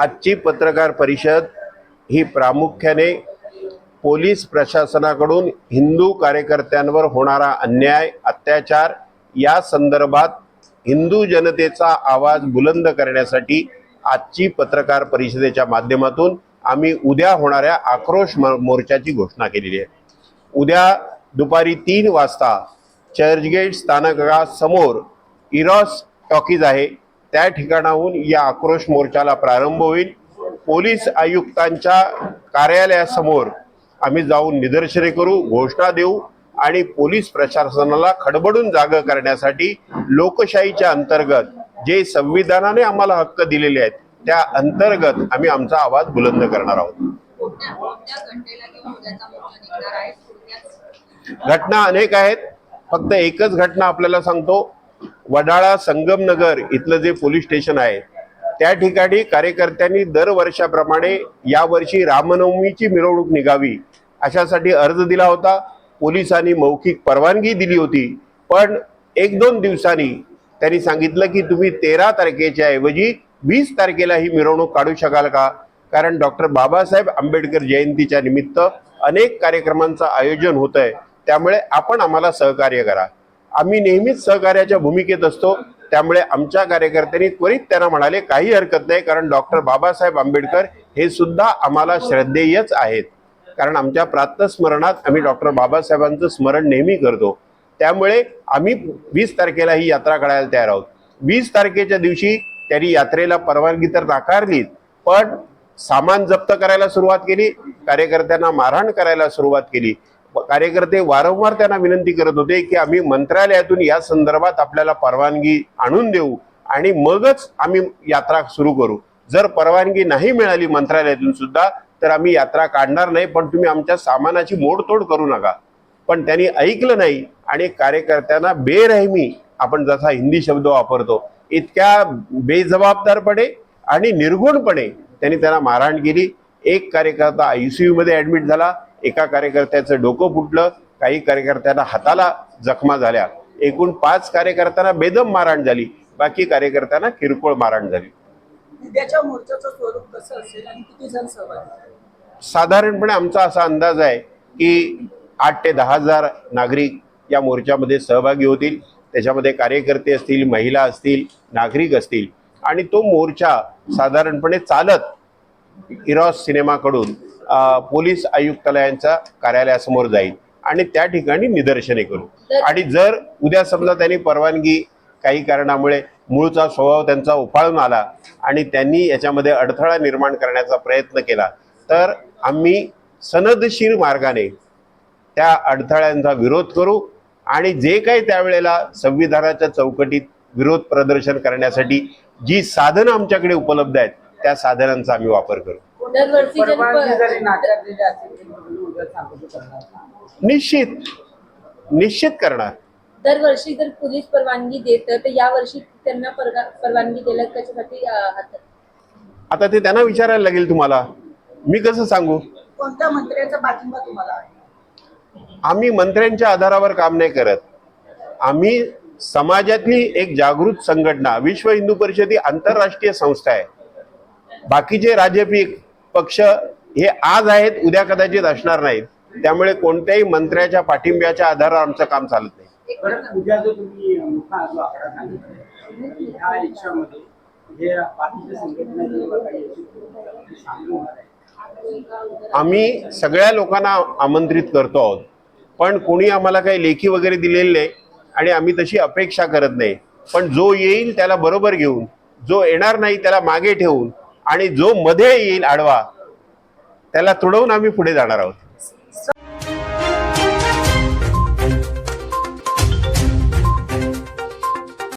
आजची पत्रकार परिषद ही प्रामुख्याने पोलीस प्रशासनाकडून हिंदू कार्यकर्त्यांवर होणारा अन्याय अत्याचार या संदर्भात हिंदू जनतेचा आवाज बुलंद करण्यासाठी आजची पत्रकार परिषदेच्या माध्यमातून आम्ही उद्या होणाऱ्या आक्रोश मोर्चाची घोषणा केलेली आहे. उद्या दुपारी तीन वाजता चर्चगेट स्थानकासमोर इरॉस टॉकीज आहे. त्या ठिकाणाहून या आक्रोश मोर्चाला प्रारंभ होईल. पोलीस आयुक्तांच्या कार्यालयासमोर आम्ही जाऊन निदर्शने करू घोषणा देऊ आणि पोलीस प्रशासनाला खडबडून जागं करण्यासाठी लोकशाहीच्या अंतर्गत जे संविधानाने आम्हाला हक्क दिलेले आहेत त्या अंतर्गत आम्ही आमचा आवाज बुलंद करणार आहोत. घटना अनेक आहेत. फक्त एकच घटना आपल्याला सांगतो. वडाळा संगमनगर इथलं जे पोलीस स्टेशन आहे त्या ठिकाणी कार्यकर्त्यांनी दरवर्षाप्रमाणे यावर्षी रामनवमीची मिरवणूक निघावी अशासाठी अर्ज दिला होता. पोलिसांनी मौखिक परवानगी दिली होती पण एक दोन दिवसांनी त्यांनी सांगितलं की तुम्ही तेरा तारखेच्या ऐवजी वीस तारखेला ही मिरवणूक काढू शकाल का? कारण डॉक्टर बाबासाहेब आंबेडकर जयंतीच्या निमित्त अनेक कार्यक्रमांचं आयोजन होत आहे त्यामुळे आपण आम्हाला सहकार्य करा. आम्ही नेहमीच सहकार्याच्या भूमिकेत असतो. त्यामुळे आमच्या कार्यकर्त्यांनी त्वरित त्यांना म्हणाले काही हरकत नाही कारण डॉक्टर बाबासाहेब आंबेडकर हे सुद्धा आम्हाला श्रद्धेयच आहेत. कारण आमच्या प्रातस्मरणात आम्ही डॉक्टर बाबासाहेबांचं स्मरण नेहमी करतो. त्यामुळे आम्ही वीस तारखेला ही यात्रा काढायला तयार आहोत. वीस तारखेच्या दिवशी त्यांनी यात्रेला परवानगी तर नाकारलीच पण सामान जप्त करायला सुरुवात केली कार्यकर्त्यांना मारहाण करायला सुरुवात केली. कार्यकर्ते वारंवार त्यांना विनंती करत होते की आम्ही मंत्रालयातून या संदर्भात आपल्याला परवानगी आणून देऊ आणि मगच आम्ही यात्रा सुरू करू. जर परवानगी नाही मिळाली मंत्रालयातून सुद्धा तर आम्ही यात्रा काढणार नाही पण तुम्ही आमच्या सामानाची मोडतोड करू नका. पण त्यांनी ऐकलं नाही आणि कार्यकर्त्यांना बेरहमी आपण जसा हिंदी शब्द वापरतो इतक्या बेजबाबदारपणे आणि निर्गुणपणे त्यांनी त्यांना मारहाण केली. एक कार्यकर्ता आयसीयू यूमध्ये ॲडमिट झाला एका कार्यकर्त्याचं डोकं फुटलं काही कार्यकर्त्यांना हाताला जखमा झाल्या. एकूण पाच कार्यकर्त्यांना बेदम मारहाण झाली. बाकी कार्यकर्त्यांना किरकोळ मारहाण झाली. उद्याच्या मोर्चाचं स्वरूप कसं असेल आणि किती जण सहभागी आहेत? साधारणपणे आमचा असा अंदाज आहे की आठ ते दहा हजार नागरिक या मोर्चामध्ये सहभागी होतील. त्याच्यामध्ये कार्यकर्ते असतील महिला असतील नागरिक असतील. आणि तो मोर्चा साधारणपणे चालत इरॉस सिनेमाकडून पोलीस आयुक्तालयांच्या कार्यालयासमोर जाईल आणि त्या ठिकाणी निदर्शने करू. आणि जर उद्या समजा त्यांनी परवानगी काही कारणामुळे मूळचा स्वभाव त्यांचा उफाळून आला आणि त्यांनी याच्यामध्ये अडथळा निर्माण करण्याचा प्रयत्न केला तर आम्ही सनदशीर मार्गाने त्या अडथळ्यांचा विरोध करू आणि जे काही त्यावेळेला संविधानाच्या चौकटीत विरोध प्रदर्शन करण्यासाठी जी साधनं आमच्याकडे उपलब्ध आहेत त्या साधनांचा आम्ही वापर करू. दरवर्षी जर परवानगी जरी प- नाकारलेली असेल तरी तुम्ही उद्या सांगतो करणार का? निश्चित. निश्चित करणार. दरवर्षी जर पोलीस परवानगी देतं तर या वर्षी त्यांना परगा- परवानगी द्यायला त्याच्यासाठी हातात. आता ते त्यांना विचारायला लागेल तुम्हाला. मी कसं सांगू? कोणत्या मंत्र्याचा पाठिंबा तुम्हाला आहे? आम्ही मंत्र्यांच्या आधारावर काम नाही करत. आम्ही समाजातली एक जागृत संघटना विश्व हिंदू परिषद ही आंतरराष्ट्रीय संस्था आहे. बाकीचे राजकीय पक्ष हे आज आहेत उद्या कदाचित असणार नाहीत. त्यामुळे कोणत्याही मंत्र्याच्या पाठिंब्याच्या आधारावर आमचं काम चालत नाही. एक बरं उद्या जो तुम्ही मोठा जो आकडा सांगितला ह्या याच्यामध्ये जे बाकीच्या संघटना किंवा काही अशी ते सामील होणार आहे आम्ही सगळ्या लोकांना आमंत्रित करतो आहोत पण कोणी आम्हाला काही लेखी वगैरे दिलेली नाही आणि आम्ही तशी अपेक्षा करत नाही. पण जो येईल त्याला बरोबर घेऊन जो येणार नाही त्याला मागे ठेवून आणि जो मध्ये येईल आडवा त्याला तुडवून आम्ही पुढे जाणार आहोत.